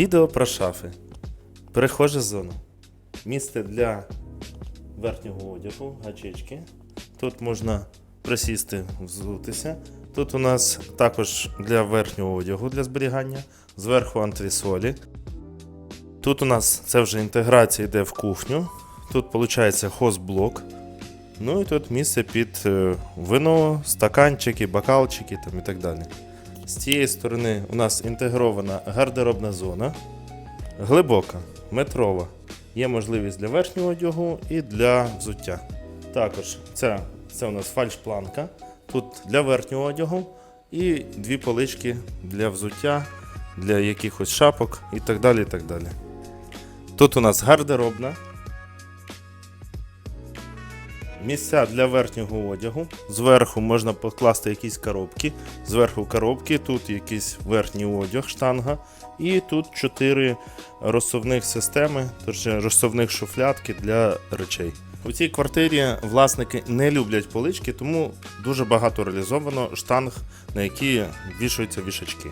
Відео про шафи. Перехожа зона. Місце для верхнього одягу, гачечки. Тут можна присісти, взутися. Тут у нас також для верхнього одягу для зберігання, зверху антресолі. Тут у нас це вже інтеграція йде в кухню. Тут виходить хозблок. Ну і тут місце під е, вино, стаканчики, бокалчики там і так далі. З цієї сторони у нас інтегрована гардеробна зона, глибока, метрова. Є можливість для верхнього одягу і для взуття. Також це, це у нас фальшпланка. Тут для верхнього одягу і дві полички для взуття, для якихось шапок і так далі. І так далі. Тут у нас гардеробна. Місця для верхнього одягу. Зверху можна покласти якісь коробки. Зверху коробки, тут якийсь верхній одяг, штанга. І тут чотири розсувних системи, тож розсувних шуфлятки для речей. У цій квартирі власники не люблять полички, тому дуже багато реалізовано штанг, на які вішаються вішачки.